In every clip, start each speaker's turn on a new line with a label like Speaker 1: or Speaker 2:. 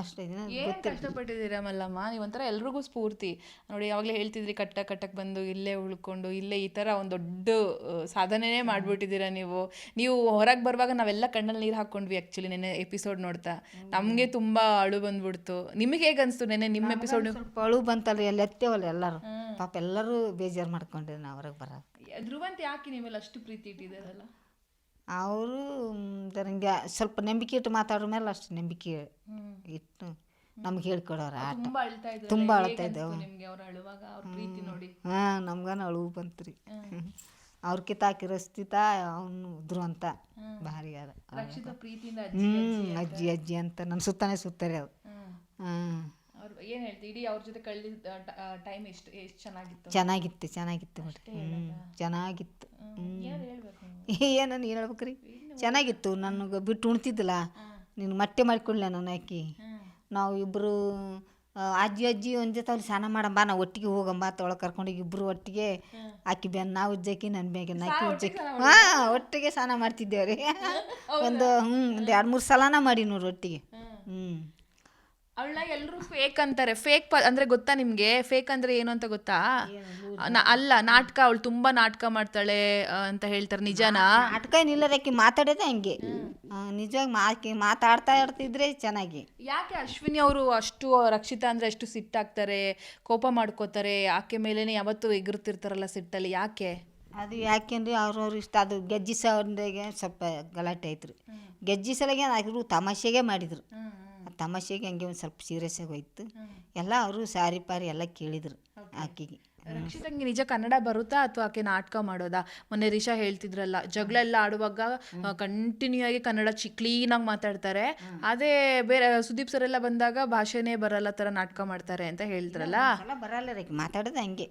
Speaker 1: ಅಷ್ಟೇ
Speaker 2: ಏನ್ ಕಷ್ಟಪಟ್ಟಿದ್ದೀರಾ ಮಲ್ಲಮ್ಮ? ನೀವೊಂಥರ ಎಲ್ರಿಗೂ ಸ್ಫೂರ್ತಿ. ನೋಡಿ ಯಾವಾಗಲೇ ಹೇಳ್ತಿದ್ರಿ ಕಟ್ಟ ಕಟ್ಟಕ್ಕೆ ಬಂದು ಇಲ್ಲೇ ಉಳ್ಕೊಂಡು ಇಲ್ಲೇ ಈ ಥರ ಒಂದು ದೊಡ್ಡ ಸಾಧನೆಯೇ ಸಾಧನೆನೇ ಮಾಡ್ಬಿಟ್ಟಿದ್ದೀರಾ ನೀವು? ನೀವು ಹೊರಗೆ ಬರುವಾಗ ನಾವೆಲ್ಲ ಕಣ್ಣಲ್ಲಿ ನೀರು ಹಾಕ್ಕೊಂಡ್ವಿ ಆ್ಯಕ್ಚುಲಿ ನೆನೆ ಎಪಿಸೋಡ್ ನೋಡ್ತಾ. ನಮಗೆ ತುಂಬ ಅಳು ಬಂದ್ಬಿಡ್ತು. ನಿಮಗೆ ಹೇಗೆ ಅನಿಸ್ತು ನೆನೆ ನಿಮ್ಮ ಎಪಿಸೋಡ್
Speaker 1: ಸ್ವಲ್ಪ ಅಳು ಬಂತಲ್ಲ ಎಲ್ಲ ಎತ್ತೇವಲ್ಲ ಎಲ್ಲರೂ. ಪಾಪ ಎಲ್ಲರೂ ಬೇಜಾರು ಮಾಡ್ಕೊಂಡ್ರಿ ನಾವು ಹೊರಗೆ ಬರೋದು
Speaker 2: ಧ್ರುವಂತ ಯಾಕೆ ನೀವೆಲ್ಲ ಅಷ್ಟು ಪ್ರೀತಿ ಇಟ್ಟಿದ್ದಾರಲ್ಲ?
Speaker 1: ಅವರು ನನಗೆ ಸ್ವಲ್ಪ ನಂಬಿಕೆ ಇಟ್ಟು ಮಾತಾಡೋ ಮೇಲೆ ಅಷ್ಟು ನಂಬಿಕೆ ಇಟ್ಟು ನಮ್ಗೆ ಹೇಳ್ಕೊಡೋರು ಆಟ.
Speaker 2: ತುಂಬ ಅಳ್ತಾ ಇದ್ರು
Speaker 1: ತುಂಬ ಅಳ್ತಾ ಇದ್ದವು.
Speaker 2: ನಿಮಗೆ ಅವ್ರು ಅಳುವಾಗ ಅವ್ರ ಪ್ರೀತಿ ನೋಡಿ.
Speaker 1: ಹಾಂ ನಮ್ಗನ ಅಳುವು ಬಂತ್ರಿ. ಅವ್ರ ಕಿತ್ತಾಕಿರೋ ಕಿರಸ್ತಿತ ಅವನು ಅಂತ. ಭಾರಿ ಅದ.
Speaker 2: ರಕ್ಷಿತ ಪ್ರೀತಿಯಿಂದ
Speaker 1: ಹ್ಞೂ ಅಜ್ಜಿ ಅಜ್ಜಿ ಅಂತ ನನ್ನ ಸುತ್ತಾನೆ ಸುತ್ತಾರೆ ಅದು
Speaker 2: ಹ್ಮ್.
Speaker 1: ಹಾಂ.
Speaker 2: ಅವ್ರು ಏನು ಹೇಳ್ತೀವಿ ಇಡೀ ಅವ್ರ ಜೊತೆ ಟೈಮ್ ಎಷ್ಟು ಎಷ್ಟು ಚೆನ್ನಾಗಿತ್ತು?
Speaker 1: ಚೆನ್ನಾಗಿತ್ತು ಚೆನ್ನಾಗಿತ್ತು ಬಿಡ್ರಿ. ಹ್ಞೂ ಚೆನ್ನಾಗಿತ್ತು.
Speaker 2: ಏನು
Speaker 1: ನೀನು ಹೇಳ್ಬೇಕ್ರಿ? ಚೆನ್ನಾಗಿತ್ತು ನನಗೆ ಬಿಟ್ಟು ಉಣ್ತಿದ್ದಿಲ್ಲ. ನೀನು ಮಟ್ಟೆ ಮಾಡಿಕೊಡ್ಲ ನಾನು ಆಕಿ ನಾವು ಇಬ್ಬರು ಅಜ್ಜಿ ಅಜ್ಜಿ ಒಂದು ಜೊತೆ ಅಲ್ಲಿ ಸ್ನಾನ ಮಾಡಂಬ ನಾವು ಒಟ್ಟಿಗೆ ಹೋಗಂಬ ತೊಳಗೆ ಕರ್ಕೊಂಡೋಗಿ ಇಬ್ಬರು ಒಟ್ಟಿಗೆ ಆಕಿ ಬೆನ್ನ ನಾವು ಉಜ್ಜಾಕಿ ನನ್ನ ಬೇಗ ನಾಕಿ ಉಜ್ಜಾಕಿ ಹಾಂ ಒಟ್ಟಿಗೆ ಸ್ನಾನ ಮಾಡ್ತಿದ್ದೇವೆ ರೀ ಒಂದು ಹ್ಞೂ ಒಂದು ಎರಡು ಮೂರು ಸಲನ ಮಾಡಿ ನೋಡ್ರಿ ಒಟ್ಟಿಗೆ ಹ್ಞೂ
Speaker 2: ಅವಳನ್ನ ಎಲ್ಲರೂ ಫೇಕ್ ಅಂತಾರೆ. ಫೇಕ್ ಅಂದ್ರೆ ಗೊತ್ತಾ ನಿಮ್ಗೆ? ಫೇಕ್ ಅಂದ್ರೆ ಏನು ಅಂತ ಗೊತ್ತಾ? ನ- ಅಲ್ಲ ನಾಟಕ ಅವಳು ತುಂಬಾ ನಾಟಕ ಮಾಡ್ತಾಳೆ ಆ, ಅಂತ ಹೇಳ್ತಾರೆ ನಿಜನಾ?
Speaker 1: ನಾಟಕ ಏನಿಲ್ಲ ಆಕಿ ಮಾತಾಡೋದೇ ಹಂಗೆ. ನಿಜವಾಗಿ ಮಾಕಿ ಮಾತಾಡ್ತಾ ಇರ್ತಿದ್ರೆ ಚೆನ್ನಾಗಿ.
Speaker 2: ಯಾಕೆ ಅಶ್ವಿನಿ ಅವರು ಅಷ್ಟು ರಕ್ಷಿತಾ ಅಂದ್ರೆ ಅಷ್ಟು ಸಿಟ್ಟಾಗ್ತಾರೆ ಕೋಪ ಮಾಡ್ಕೋತಾರೆ ಆಕೆ ಮೇಲೇನೆ ಯಾವತ್ತೂ ಎಗರ್ತಿರ್ತಾರಲ್ಲ ಸಿಟ್ಟಲ್ಲಿ ಯಾಕೆ?
Speaker 1: ಅದು ಯಾಕೆಂದ್ರೆ ಅವ್ರವ್ರ ಇಷ್ಟ ಅದು ಗೆಜ್ಜಿ ಸೌಂಡಿಗೆ ಸ್ವಲ್ಪ ಗಲಾಟೆ ಆಯ್ತು ಗೆಜ್ಜಿ ಸಲಗೆ ಅವರು ತಮಾಷೆಗೆ ಮಾಡಿದ್ರು. ತಮಾಷೆಗೆ ಹಂಗೆ ಒಂದು ಸ್ವಲ್ಪ ಸೀರಿಯಸ್ ಆಗಿ ಹೋಯ್ತು. ಎಲ್ಲ ಅವರು ಸಾರಿ ಪಾರಿ ಎಲ್ಲ ಕೇಳಿದ್ರು ಆಕೆಗೆ.
Speaker 2: ರಕ್ಷಿತಂಗೆ ನಿಜ ಕನ್ನಡ ಬರುತ್ತಾ ಅಥವಾ ಆಕೆ ನಾಟಕ ಮಾಡೋದಾ? ಮೊನ್ನೆ ರಿಷಾ ಹೇಳ್ತಿದ್ರಲ್ಲ ಜಗಳ ಎಲ್ಲ ಆಡುವಾಗ ಕಂಟಿನ್ಯೂ ಆಗಿ ಕನ್ನಡ ಚಿ ಆಗಿ ಮಾತಾಡ್ತಾರೆ. ಅದೇ ಬೇರೆ ಸುದೀಪ್ ಸರ್ ಎಲ್ಲ ಬಂದಾಗ ಭಾಷೆನೇ ಬರಲ್ಲ ಥರ ನಾಟಕ ಮಾಡ್ತಾರೆ ಅಂತ ಹೇಳ್ತಾರಲ್ಲ?
Speaker 1: ಬರಲ್ಲ ರೀ ಮಾತಾಡೋದು ಹಂಗೆ.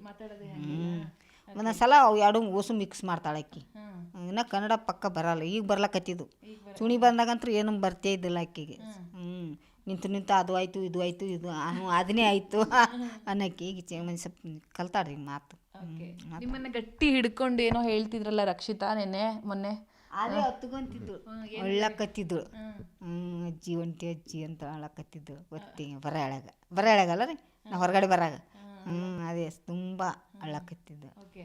Speaker 1: ಒಂದೊಂದು ಸಲ ಅವು ಎರಡು ಓಸು ಮಿಕ್ಸ್ ಮಾಡ್ತಾಳೆ ಆಕಿ. ಇನ್ನ ಕನ್ನಡ ಪಕ್ಕ ಬರಲ್ಲ. ಈಗ ಬರ್ಲಕತ್ತಿದ್ದು. ಸುಣಿ ಬಂದಾಗಂತೂ ಏನೂ ಬರ್ತೇ ಇದ್ದಿಲ್ಲ ಆಕಿಗೆ. ನಿಂತು ನಿಂತು ಅದು ಆಯಿತು ಇದು ಆಯಿತು ಇದು ಅನು ಅದನ್ನೇ ಆಯಿತು ಅನ್ನಕ್ಕೆ ಈಗ ಸ್ವಲ್ಪ ಕಲ್ತಾಡ್ರಿ ಮಾತು.
Speaker 2: ನಿಮ್ಮನ್ನ ಗಟ್ಟಿ ಹಿಡ್ಕೊಂಡು ಏನೋ ಹೇಳ್ತಿದ್ರಲ್ಲ ರಕ್ಷಿತಾ ನೆನ್ನೆ ಮೊನ್ನೆ?
Speaker 1: ಅದೇ ಹತ್ಕೊಂತಿದ್ದು ಒಳ್ಳಕತ್ತಿದ್ದು ಹ್ಞೂ ಅಜ್ಜಿ ಒಂಟಿ ಅಜ್ಜಿ ಅಂತ ಅಳಕತ್ತಿದ್ದು ಒತ್ತಿ ಬರ ಬರ ರೀ? ನಾ ಹೊರಗಡೆ ಬರಾಗ ಹ್ಞೂ ಅದೇ ತುಂಬ ಅಳ್ಳಕತ್ತಿದ್ದು